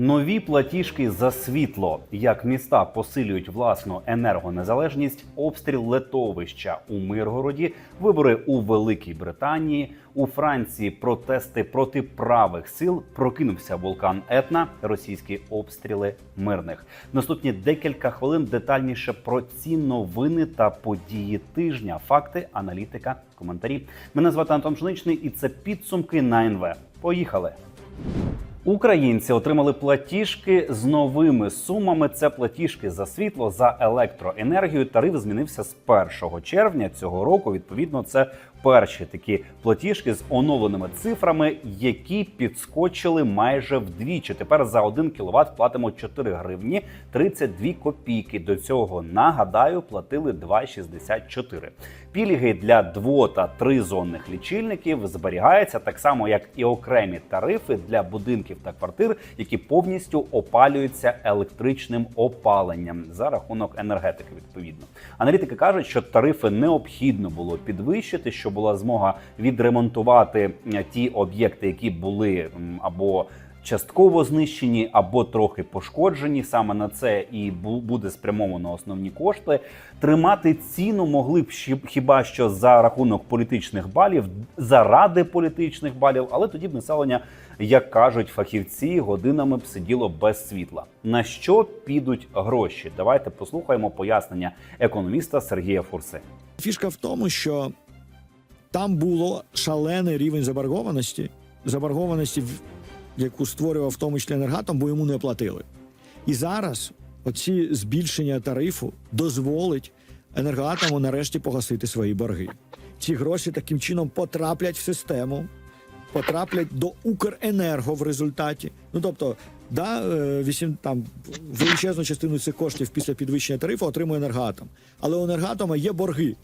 Нові платіжки за світло, як міста посилюють власну енергонезалежність, обстріл летовища у Миргороді, вибори у Великій Британії, у Франції протести проти правих сил, прокинувся вулкан Етна, російські обстріли мирних. Наступні декілька хвилин детальніше про ці новини та події тижня. Факти, аналітика, коментарі. Мене звати Антон Пшеничний, і це підсумки на НВ. Поїхали. Українці отримали платіжки з новими сумами. Це платіжки за світло за електроенергію. Тариф змінився з 1 червня цього року. Відповідно, це перші такі платіжки з оновленими цифрами, які підскочили майже вдвічі. Тепер за 1 кВт платимо 4 гривні 32 копійки. До цього нагадаю, платили 2,64. Пільги для дво та тризонних лічильників зберігаються так само, як і окремі тарифи для будинків та квартир, які повністю опалюються електричним опаленням за рахунок енергетики. Відповідно, аналітики кажуть, що тарифи необхідно було підвищити, щоб була змога відремонтувати ті об'єкти, які були або частково знищені або трохи пошкоджені. Саме на це і буде спрямовано основні кошти. Тримати ціну могли б хіба що за рахунок політичних балів, заради політичних балів, але тоді б населення, як кажуть фахівці, годинами б сиділо без світла. На що підуть гроші? Давайте послухаємо пояснення економіста Сергія Фурси. Фішка в тому, що там було шалений рівень заборгованості, заборгованості, яку створював в тому числі енергатом, бо йому не платили. І зараз оці збільшення тарифу дозволить енергоатому нарешті погасити свої борги. Ці гроші таким чином потраплять в систему, потраплять до Укренерго в результаті. Ну тобто, да, е, вісім там величезну частину цих коштів після підвищення тарифу отримує енергоатом. Але у енергоатома є борги.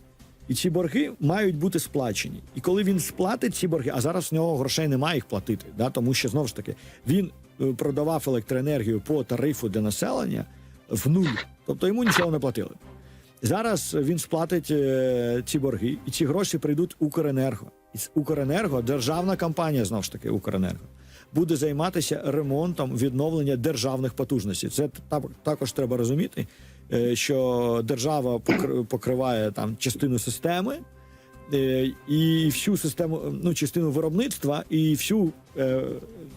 І ці борги мають бути сплачені. І коли він сплатить ці борги, а зараз в нього грошей немає їх платити, да, тому що знову ж таки він е, продавав електроенергію по тарифу для населення в нуль, тобто йому нічого не платили. Зараз він сплатить е, ці борги, і ці гроші прийдуть Укренерго. І Укренерго, державна компанія, знову ж таки, Укренерго, буде займатися ремонтом відновлення державних потужностей. Це та- також треба розуміти, що держава покр- покриває там частину системи. е, І всю систему, ну частину виробництва, і всю, е,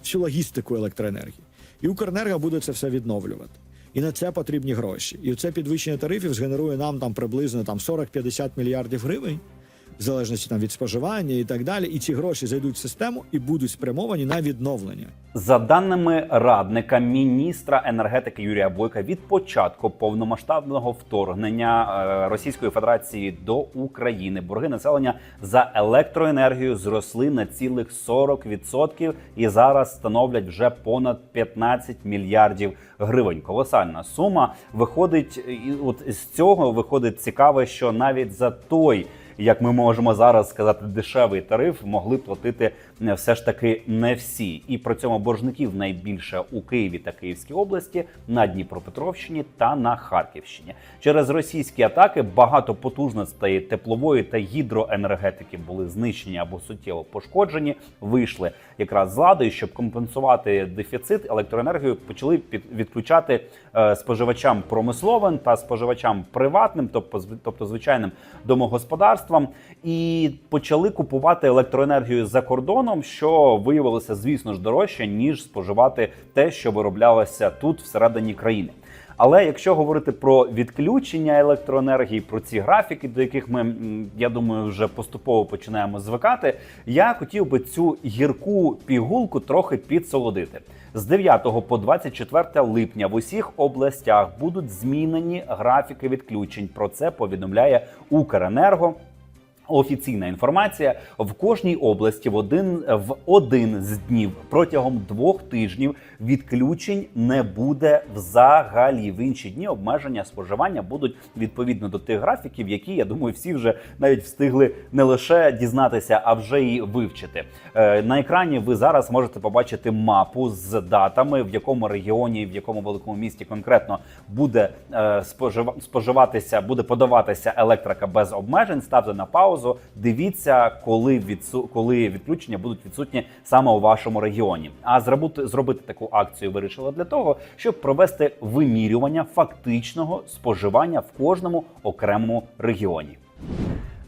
всю логістику електроенергії. І Укренерго буде це все відновлювати. І на це потрібні гроші. І це підвищення тарифів згенерує нам там приблизно там 40-50 мільярдів гривень, в залежності там від споживання і так далі. І ці гроші зайдуть в систему і будуть спрямовані на відновлення. За даними радника міністра енергетики Юрія Бойка, від початку повномасштабного вторгнення е, Російської Федерації до України борги населення за електроенергію зросли на цілих 40% і зараз становлять вже понад 15 мільярдів гривень. Колосальна сума виходить, і от з цього виходить цікаве, що навіть за той як ми можемо зараз сказати, дешевий тариф могли платити все ж таки не всі. І при цьому боржників найбільше у Києві та Київській області, на Дніпропетровщині та на Харківщині. Через російські атаки багато потужностей теплової та гідроенергетики були знищені або суттєво пошкоджені. Вийшли якраз з ладу, і щоб компенсувати дефіцит електроенергію, почали відключати е, споживачам промисловим та споживачам приватним, тобто тобто звичайним домогосподарствам, і почали купувати електроенергію за кордоном, що виявилося, звісно ж, дорожче ніж споживати те, що вироблялося тут всередині країни. Але якщо говорити про відключення електроенергії, про ці графіки, до яких ми я думаю вже поступово починаємо звикати, я хотів би цю гірку пігулку трохи підсолодити. З 9 по 24 липня в усіх областях будуть змінені графіки відключень. Про це повідомляє Укренерго. Офіційна інформація в кожній області в один в один з днів протягом двох тижнів відключень не буде взагалі. В інші дні обмеження споживання будуть відповідно до тих графіків, які я думаю, всі вже навіть встигли не лише дізнатися, а вже й вивчити. Е, на екрані ви зараз можете побачити мапу з датами, в якому регіоні, в якому великому місті конкретно буде е, спожива- споживатися, буде подаватися електрика без обмежень. Ставте на паузу. Паузу. Дивіться, коли відсу... коли відключення будуть відсутні саме у вашому регіоні. А зробити зробити таку акцію вирішили для того, щоб провести вимірювання фактичного споживання в кожному окремому регіоні.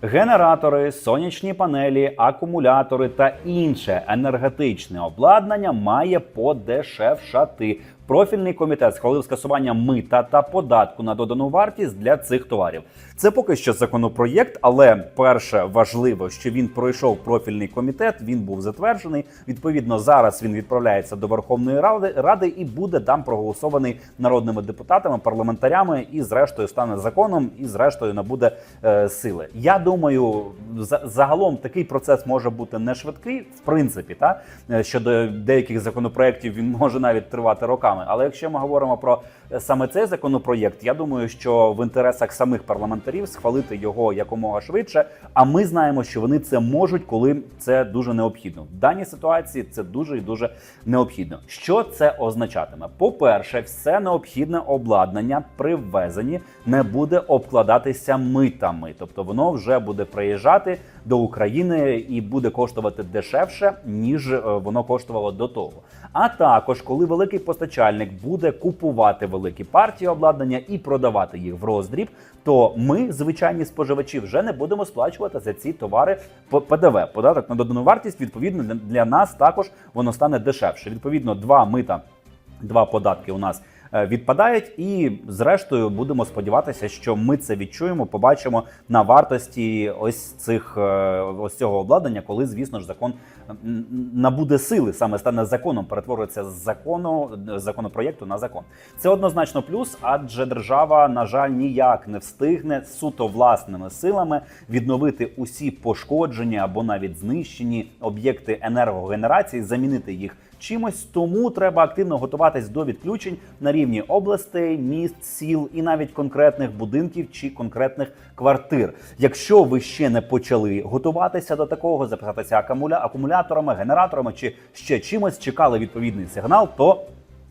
Генератори, сонячні панелі, акумулятори та інше енергетичне обладнання має подешевшати. Профільний комітет схвалив скасування мита та податку на додану вартість для цих товарів. Це поки що законопроєкт, але перше важливо, що він пройшов профільний комітет. Він був затверджений. Відповідно, зараз він відправляється до Верховної Ради ради і буде там проголосований народними депутатами, парламентарями, і зрештою стане законом, і зрештою набуде е, сили. Я думаю, за, загалом такий процес може бути не швидкий, в принципі, та Е, щодо деяких законопроєктів він може навіть тривати роками. Але якщо ми говоримо про е, саме цей законопроєкт, я думаю, що в інтересах самих парламентарів схвалити його якомога швидше. А ми знаємо, що вони це можуть, коли це дуже необхідно. В даній ситуації це дуже і дуже необхідно. Що це означатиме? По-перше, все необхідне обладнання при ввезенні не буде обкладатися митами, тобто воно вже буде приїжджати до України і буде коштувати дешевше, ніж е, воно коштувало до того. А також, коли великий постачальник буде купувати великі партії обладнання і продавати їх в роздріб, то ми, звичайні споживачі, вже не будемо сплачувати за ці товари ПДВ, податок на додану вартість. Відповідно, для, нас також воно стане дешевше. Відповідно, два мита, два податки у нас відпадають, і зрештою будемо сподіватися, що ми це відчуємо, побачимо на вартості ось цих е, ось цього обладнання, коли, звісно ж, закон набуде сили, саме стане законом, перетворюється з закону законопроєкту на закон. Це однозначно плюс, адже держава, на жаль, ніяк не встигне суто власними силами відновити усі пошкоджені або навіть знищені об'єкти енергогенерації, замінити їх чимось. Тому треба активно готуватись до відключень на рівні областей, міст, сіл і навіть конкретних будинків чи конкретних квартир. Якщо ви ще не почали готуватися до такого, записатися акумуля- акумуляторами, генераторами чи ще чимось, чекали відповідний сигнал, то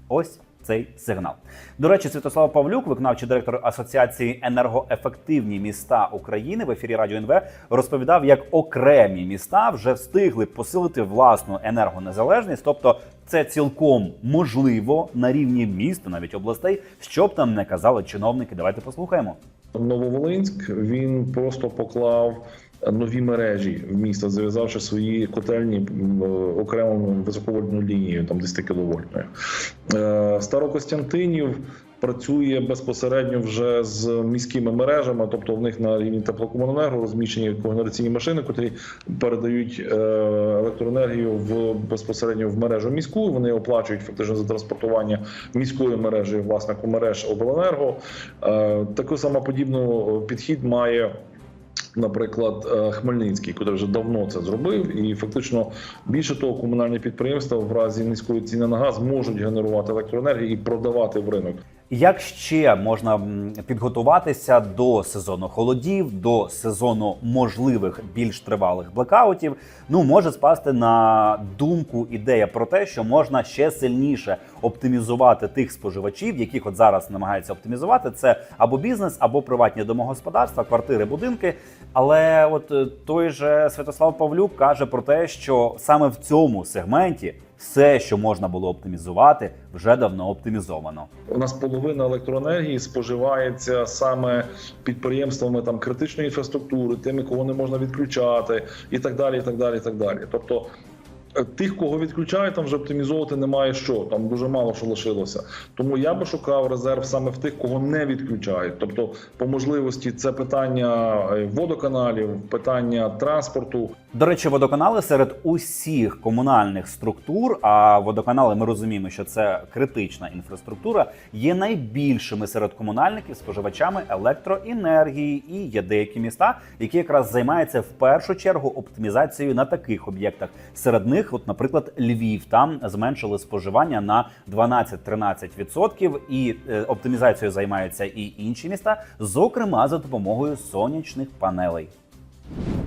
ось. Цей сигнал. До речі, Святослав Павлюк, виконавчий директор Асоціації енергоефективні міста України в ефірі Радіо НВ, розповідав, як окремі міста вже встигли посилити власну енергонезалежність, тобто це цілком можливо на рівні міста, навіть областей, що б там не казали чиновники. Давайте послухаємо. Нововолинськ він просто поклав нові мережі в місто, зав'язавши свої котельні окремо окремою високовольтною лінією, там 10 кіловольтною. Е, Старокостянтинів працює безпосередньо вже з міськими мережами, тобто в них на рівні теплокомуненерго розміщені когенераційні машини, котрі передають е, електроенергію в безпосередньо в мережу міську. Вони оплачують фактично за транспортування міської мережі власнику мереж обленерго. Е, Таку саму подібну підхід має. Наприклад, е, Хмельницький, який вже давно це зробив, і фактично більше того, комунальні підприємства в разі низької ціни на газ можуть генерувати електроенергію і продавати в ринок. Як ще можна підготуватися до сезону холодів, до сезону можливих більш тривалих блекаутів? Ну може спасти на думку ідея про те, що можна ще сильніше оптимізувати тих споживачів, яких от зараз намагаються оптимізувати. Це або бізнес, або приватні домогосподарства, квартири, будинки. Але от е, той же Святослав Павлюк каже про те, що саме в цьому сегменті все, що можна було оптимізувати, вже давно оптимізовано. У нас половина електроенергії споживається саме підприємствами там критичної інфраструктури, тими, кого не можна відключати, і так далі. І так далі, і так далі. Тобто. е, Тих, кого відключають, там вже оптимізовувати немає що. Там дуже мало що лишилося. Тому я би шукав резерв саме в тих, кого не відключають. Тобто, по можливості, це питання е, водоканалів, питання транспорту. До речі, водоканали серед усіх комунальних структур, а водоканали ми розуміємо, що це критична інфраструктура, є найбільшими серед комунальників споживачами електроенергії. І є деякі міста, які якраз займаються в першу чергу оптимізацією на таких об'єктах. Серед них, от, наприклад, Львів, там зменшили споживання на 12-13%, і е, оптимізацією займаються і інші міста, зокрема за допомогою сонячних панелей.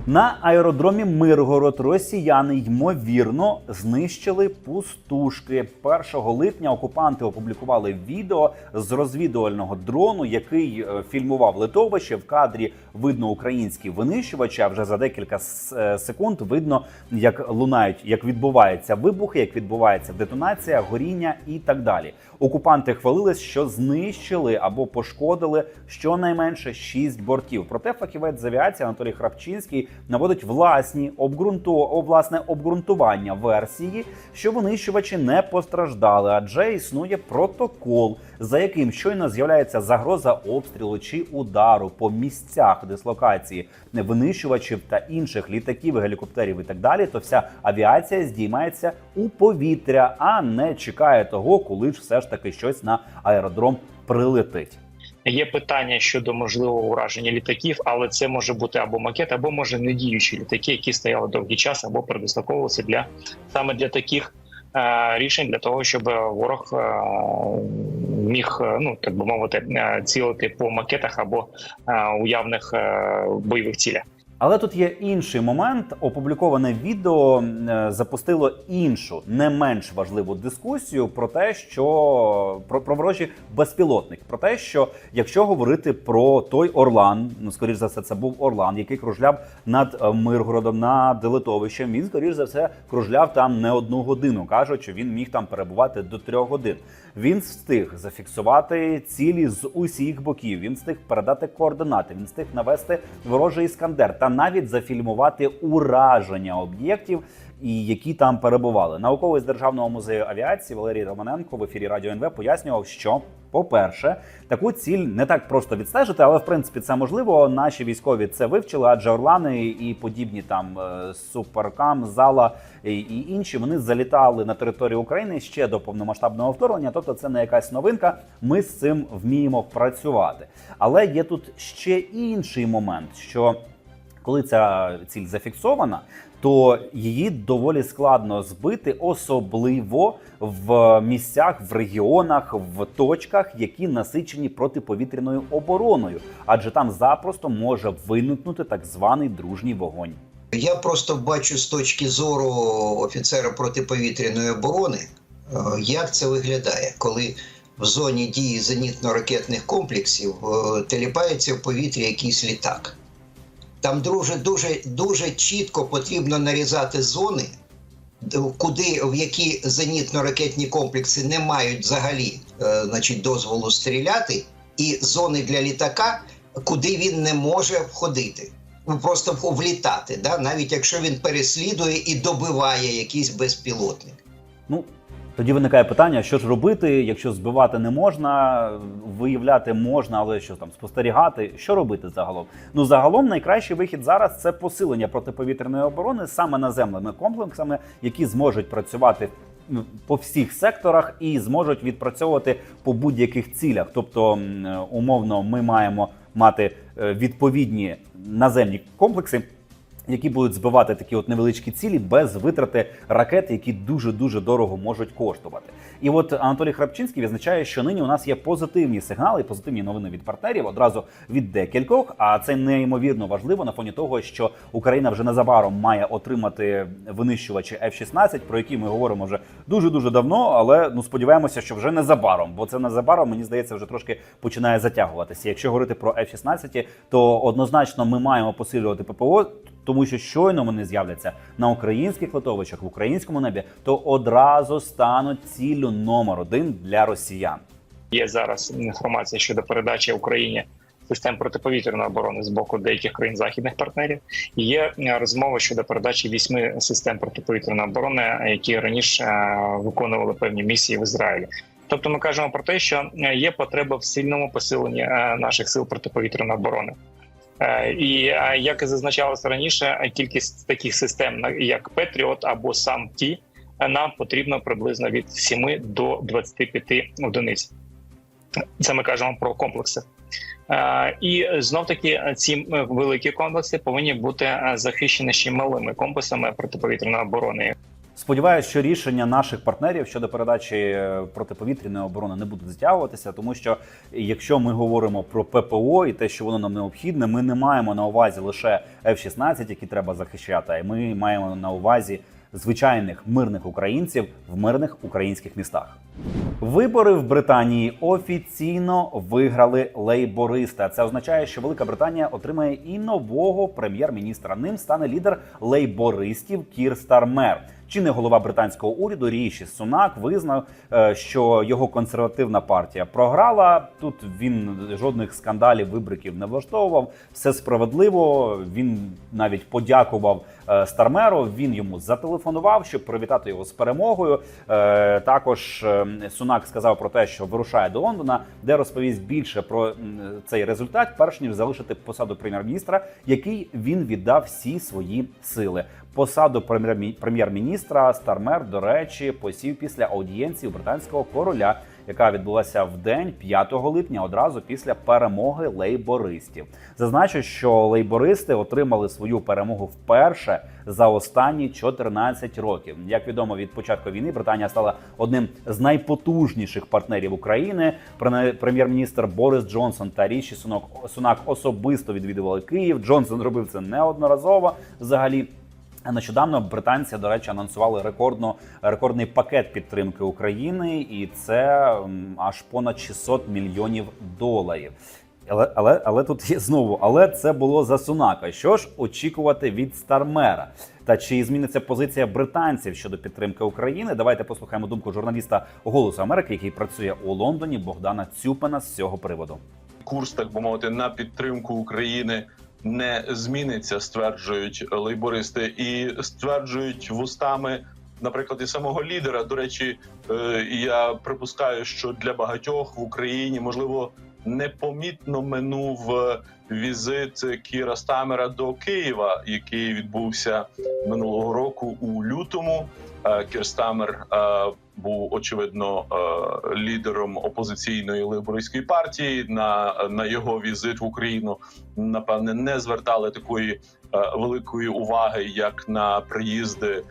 На аеродромі Миргород росіяни ймовірно знищили пустушки. 1 липня окупанти опублікували відео з розвідувального дрону, який е, фільмував литовище. В кадрі видно українські винищувачі. А вже за декілька е, секунд видно, як лунають, як відбуваються вибухи, як відбувається детонація, горіння і так далі. Окупанти хвалились, що знищили або пошкодили щонайменше 6 бортів. Проте фахівець з авіації Анатолій Храпчинський наводить власні обґрунту... власне обґрунтування версії, що винищувачі не постраждали, адже існує протокол, за яким щойно з'являється загроза обстрілу чи удару по місцях дислокації винищувачів та інших літаків, гелікоптерів і так далі. То вся авіація здіймається у повітря, а не чекає того, коли ж все ж таки щось на аеродром прилетить. Є питання щодо можливого ураження літаків, але це може бути або макет, або може недіючі літаки, які стояли довгий час, або передислоковувалися для саме для таких е, рішень, для того, щоб ворог е, міг, е, ну так би мовити, е, цілити по макетах або е, уявних е, бойових цілях. Але тут є інший момент. Опубліковане відео е, запустило іншу, не менш важливу дискусію про те, що про, про ворожі безпілотники. Про те, що якщо говорити про той Орлан, ну скоріш за все, це був Орлан, який кружляв над е, Миргородом над литовищем. Він скоріш за все кружляв там не одну годину. кажуть, що він міг там перебувати до трьох годин. Він встиг зафіксувати цілі з усіх боків. Він встиг передати координати. Він встиг навести ворожий іскандер та навіть зафільмувати ураження об'єктів, і які там перебували. Науковець державного музею авіації Валерій Романенко в ефірі Радіо НВ пояснював, що. По-перше, таку ціль не так просто відстежити, але в принципі це можливо. Наші військові це вивчили, адже Орлани і подібні там е, суперкам, зала і, і інші вони залітали на територію України ще до повномасштабного вторгнення. Тобто, це не якась новинка. Ми з цим вміємо працювати. Але є тут ще інший момент, що коли ця ціль зафіксована, то її доволі складно збити, особливо в місцях, в регіонах, в точках, які насичені протиповітряною обороною, адже там запросто може виникнути так званий дружній вогонь. Я просто бачу з точки зору офіцера протиповітряної оборони, е, як це виглядає, коли в зоні дії зенітно-ракетних комплексів е, теліпається в повітрі якийсь літак. Там дуже дуже дуже чітко потрібно нарізати зони, куди в які зенітно-ракетні комплекси не мають взагалі е, значить, дозволу стріляти, і зони для літака, куди він не може входити. Ну, просто влітати, да? навіть якщо він переслідує і добиває якийсь безпілотник. Ну тоді виникає питання, що ж робити, якщо збивати не можна, виявляти можна, але що там спостерігати, що робити загалом? Ну загалом найкращий вихід зараз це посилення протиповітряної оборони саме наземними комплексами, які зможуть працювати ну, по всіх секторах і зможуть відпрацьовувати по будь-яких цілях. Тобто, умовно, ми маємо мати е, відповідні наземні комплекси які будуть збивати такі от невеличкі цілі без витрати ракет, які дуже дуже дорого можуть коштувати. І от Анатолій Храпчинський відзначає, що нині у нас є позитивні сигнали, позитивні новини від партнерів одразу від декількох. А це неймовірно важливо на фоні того, що Україна вже незабаром має отримати винищувачі F-16, про які ми говоримо вже дуже дуже давно. Але ну сподіваємося, що вже незабаром, бо це незабаром мені здається вже трошки починає затягуватися. Якщо говорити про F-16, то однозначно ми маємо посилювати ППО. Тому що щойно вони з'являться на українських литовищах в українському небі, то одразу стануть ціллю номер один для росіян. Є зараз інформація щодо передачі Україні систем протиповітряної оборони з боку деяких країн західних партнерів. Є е, розмова щодо передачі вісьми систем протиповітряної оборони, які раніше е, виконували певні місії в Ізраїлі. Тобто, ми кажемо про те, що е, є потреба в сильному посиленні наших сил протиповітряної оборони. Е, І як і зазначалося раніше, кількість таких систем, як Петріот або сам ті, нам потрібно приблизно від 7 до 25 одиниць. Це ми кажемо про комплекси. Е, І знов таки ці е, великі комплекси повинні бути захищені ще малими комплексами протиповітряної оборони. Сподіваюся, що рішення наших партнерів щодо передачі е, протиповітряної оборони не будуть затягуватися, тому що якщо ми говоримо про ППО і те, що воно нам необхідне, ми не маємо на увазі лише F-16, які треба захищати, ми маємо на увазі звичайних мирних українців в мирних українських містах. Вибори в Британії офіційно виграли лейбористи. Це означає, що Велика Британія отримає і нового прем'єр-міністра. Ним стане лідер лейбористів Кір Стармер. Чинний голова британського уряду Ріші Сунак визнав, е, що його консервативна партія програла. Тут він жодних скандалів, вибриків не влаштовував. Все справедливо. Він навіть подякував е, Стармеру. Він йому зателефонував, щоб привітати його з перемогою. Е, Також Сунак сказав про те, що вирушає до Лондона, де розповість більше про цей результат, перш ніж залишити посаду прем'єр-міністра, який він віддав всі свої сили. Посаду прем'єр- прем'єр-міністра Стармер, до речі, посів після аудієнції британського короля, яка відбулася в день 5 липня, одразу після перемоги лейбористів. Зазначу, що лейбористи отримали свою перемогу вперше за останні 14 років. Як відомо, від початку війни Британія стала одним з найпотужніших партнерів України. Прем'єр-міністр Борис Джонсон та Ріші Сунок Сунак особисто відвідували Київ. Джонсон робив це неодноразово. Взагалі. Нещодавно британці, до речі, анонсували рекордно рекордний пакет підтримки України, і це аж понад 600 мільйонів доларів. Але, але, але тут є знову, але це було за Сунака. Що ж очікувати від Стармера? Та чи зміниться позиція британців щодо підтримки України? Давайте послухаємо думку журналіста Голосу Америки, який працює у Лондоні, Богдана Цюпина з цього приводу. курс, так би мовити, на підтримку України не зміниться, стверджують лейбористи, і стверджують вустами, наприклад, і самого лідера. До речі, е, я припускаю, що для багатьох в Україні можливо непомітно минув е, візит Кіра Стамера до Києва, який відбувся минулого року у лютому. Е, Кір Стамер е, був очевидно е, лідером опозиційної лейбористської партії. На, на його візит в Україну напевне не звертали такої великої уваги, як на приїзди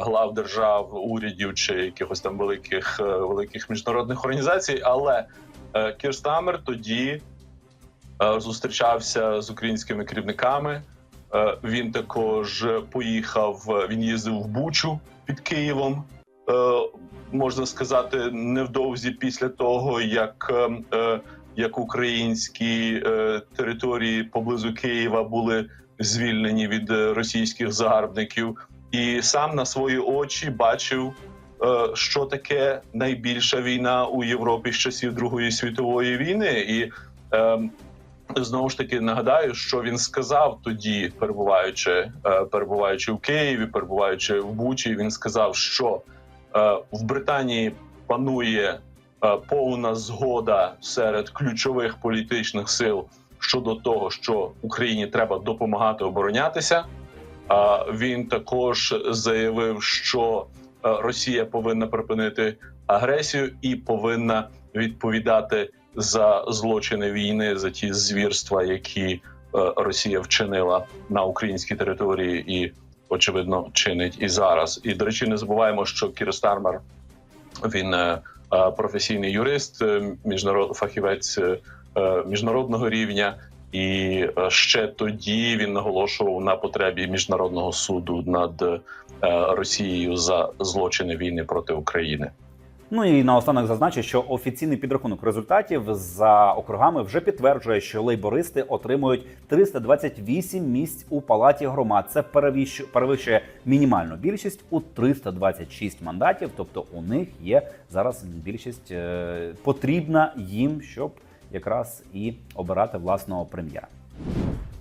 глав держав, урядів чи якихось там великих великих міжнародних організацій. Але е, Кір Стамер тоді зустрічався з українськими керівниками. Е, Він також поїхав. е, Він їздив в Бучу під Києвом. Е, Можна сказати, невдовзі після того, як, е, е, як українські е, території поблизу Києва були звільнені від е, російських загарбників, і сам на свої очі бачив, е, що таке найбільша війна у Європі з часів Другої світової війни. І е, Знову ж таки нагадаю, що він сказав тоді, перебуваючи е, перебуваючи в Києві, перебуваючи в Бучі. Він сказав, що е, в Британії панує е, повна згода серед ключових політичних сил щодо того, що Україні треба допомагати оборонятися. Він також заявив, що Росія повинна припинити агресію і повинна відповідати за злочини війни, за ті звірства, які е, Росія вчинила на українській території, і очевидно чинить і зараз. І до речі, не забуваємо, що Кір Стармер він е, е, професійний юрист, міжнарод фахівець міжнародного рівня. І ще тоді він наголошував на потребі міжнародного суду над Росією за злочини війни проти України. Ну і наостанок зазначу, що офіційний підрахунок результатів за округами вже підтверджує, що лейбористи отримують 328 місць у палаті громад. Це перевищує мінімальну більшість у 326 мандатів. Тобто у них є зараз більшість е, потрібна їм, щоб якраз і обирати власного прем'єра.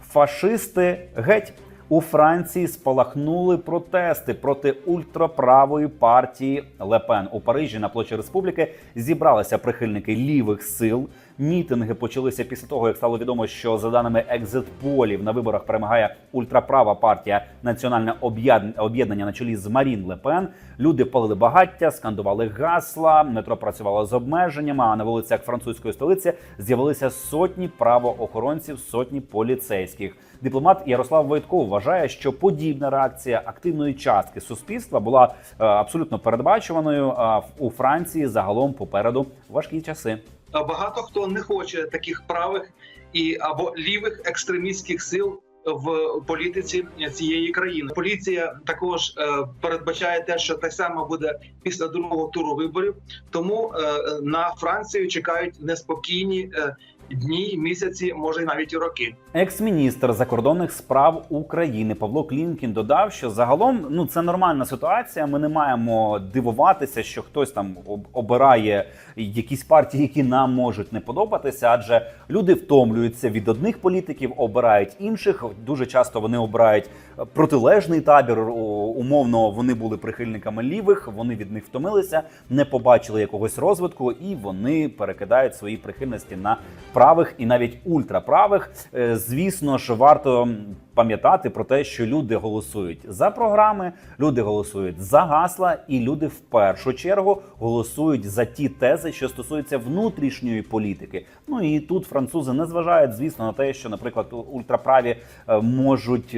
Фашисти геть. У Франції спалахнули протести проти ультраправої партії Лепен. У Парижі на площі республіки зібралися прихильники лівих сил. Мітинги почалися після того, як стало відомо, що за даними екзитполів на виборах перемагає ультраправа партія Національне об'єд- об'єднання на чолі з Марін Лепен. Люди палили багаття, скандували гасла, метро працювало з обмеженнями. А на вулицях французької столиці з'явилися сотні правоохоронців, сотні поліцейських. Дипломат Ярослав Войтко вважає, що подібна реакція активної частки суспільства була е, абсолютно передбачуваною. В- у Франції загалом попереду важкі часи. Багато хто не хоче таких правих і або лівих екстремістських сил в політиці цієї країни. Поліція також е, передбачає те, що так само буде після другого туру виборів. Тому е, на Францію чекають неспокійні е, дні, місяці, може навіть і роки. Екс-міністр закордонних справ України Павло Клімкін додав, що загалом ну це нормальна ситуація. Ми не маємо дивуватися, що хтось там обирає якісь партії, які нам можуть не подобатися, адже люди втомлюються від одних політиків, обирають інших. Дуже часто вони обирають протилежний табір. Умовно вони були прихильниками лівих, вони від них втомилися, не побачили якогось розвитку, і вони перекидають свої прихильності на правих і навіть ультраправих. Е, Звісно ж, варто пам'ятати про те, що люди голосують за програми, люди голосують за гасла, і люди в першу чергу голосують за ті тези, що стосуються внутрішньої політики. Ну і тут французи не зважають, звісно, на те, що, наприклад, ультраправі е, можуть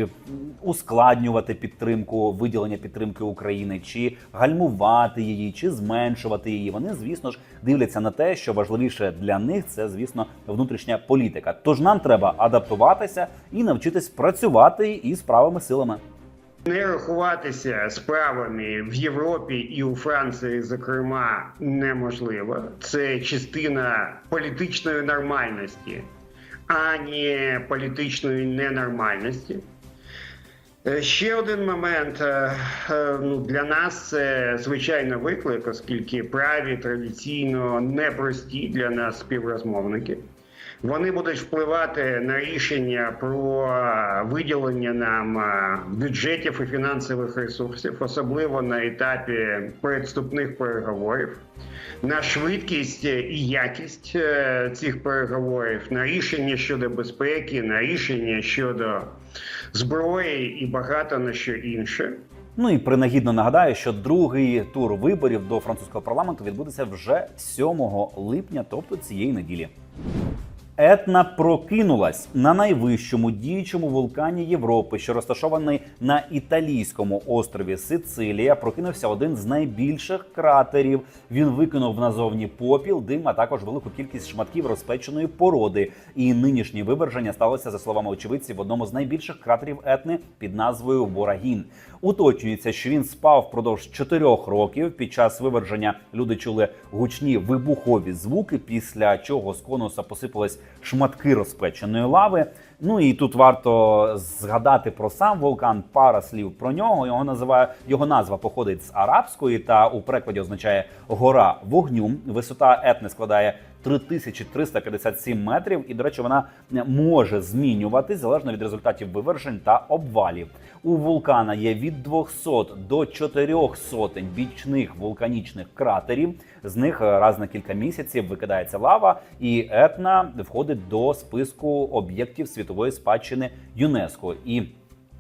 ускладнювати підтримку виділення підтримки України, чи гальмувати її, чи зменшувати її. Вони, звісно ж, дивляться на те, що важливіше для них це, звісно, внутрішня політика. Тож нам треба адаптуватися і навчитись працювати із правими силами. Не рахуватися справами в Європі і у Франції, зокрема, неможливо. Це частина політичної нормальності, а не політичної ненормальності. Е, Ще один момент е, е, ну, для нас це звичайно виклик, оскільки праві традиційно непрості для нас співрозмовники. Вони будуть впливати на рішення про виділення нам бюджетів і фінансових ресурсів, особливо на етапі передступних переговорів, на швидкість і якість е, цих переговорів, на рішення щодо безпеки, на рішення щодо зброї і багато на що інше. Ну і принагідно нагадаю, що другий тур виборів до французького парламенту відбудеться вже 7 липня, тобто цієї неділі. Етна прокинулась на найвищому діючому вулкані Європи, що розташований на італійському острові Сицилія. Прокинувся один з найбільших кратерів. Він викинув назовні попіл, дим, а також велику кількість шматків розпеченої породи. І нинішнє виверження сталося за словами очевидців в одному з найбільших кратерів етни під назвою Борагін. Уточнюється, що він спав впродовж чотирьох років. Під час виверження люди чули гучні вибухові звуки, після чого з конуса посипались шматки розпеченої лави. Ну і тут варто згадати про сам вулкан, пара слів про нього. Його називає його назва походить з арабської та у перекладі означає гора вогню. Висота етни складає 3357 метрів, і до речі, вона може змінюватись залежно від результатів вивержень та обвалів. У вулкана є від 200 до 4 сотень бічних вулканічних кратерів. З них раз на кілька місяців викидається лава, і етна входить до списку об'єктів світової спадщини ЮНЕСКО. І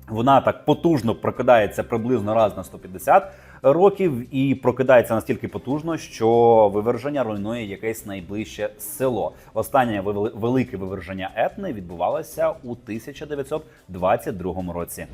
вона так потужно прокидається приблизно раз на 150 років, і прокидається настільки потужно, що виверження руйнує якесь найближче село. Останнє велике виверження етни відбувалося у 1922 році.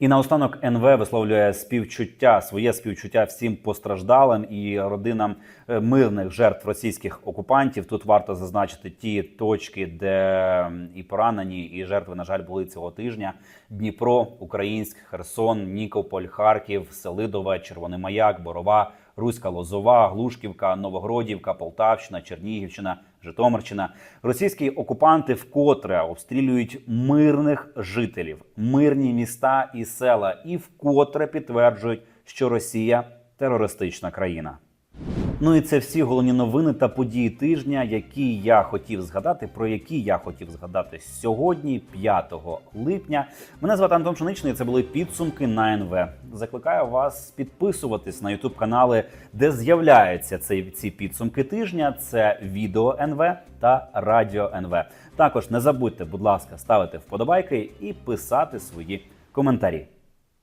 І наостанок НВ висловлює співчуття, своє співчуття всім постраждалим і родинам е, мирних жертв російських окупантів. Тут варто зазначити ті точки, де і поранені, і жертви, на жаль, були цього тижня: Дніпро, Українськ, Херсон, Нікополь, Харків, Селидове, Червоний Маяк, Борова, Руська Лозова, Глушківка, Новогродівка, Полтавщина, Чернігівщина, Житомирщина. Російські окупанти вкотре обстрілюють мирних жителів, мирні міста і села, і вкотре підтверджують, що Росія терористична країна. Ну і це всі головні новини та події тижня, які я хотів згадати, про які я хотів згадати сьогодні, 5 липня. Мене звати Антон Пшеничний. Це були підсумки на НВ. Закликаю вас підписуватись на Ютуб канали, де з'являються ці підсумки тижня. Це відео НВ та радіо НВ. Також не забудьте, будь ласка, ставити вподобайки і писати свої коментарі.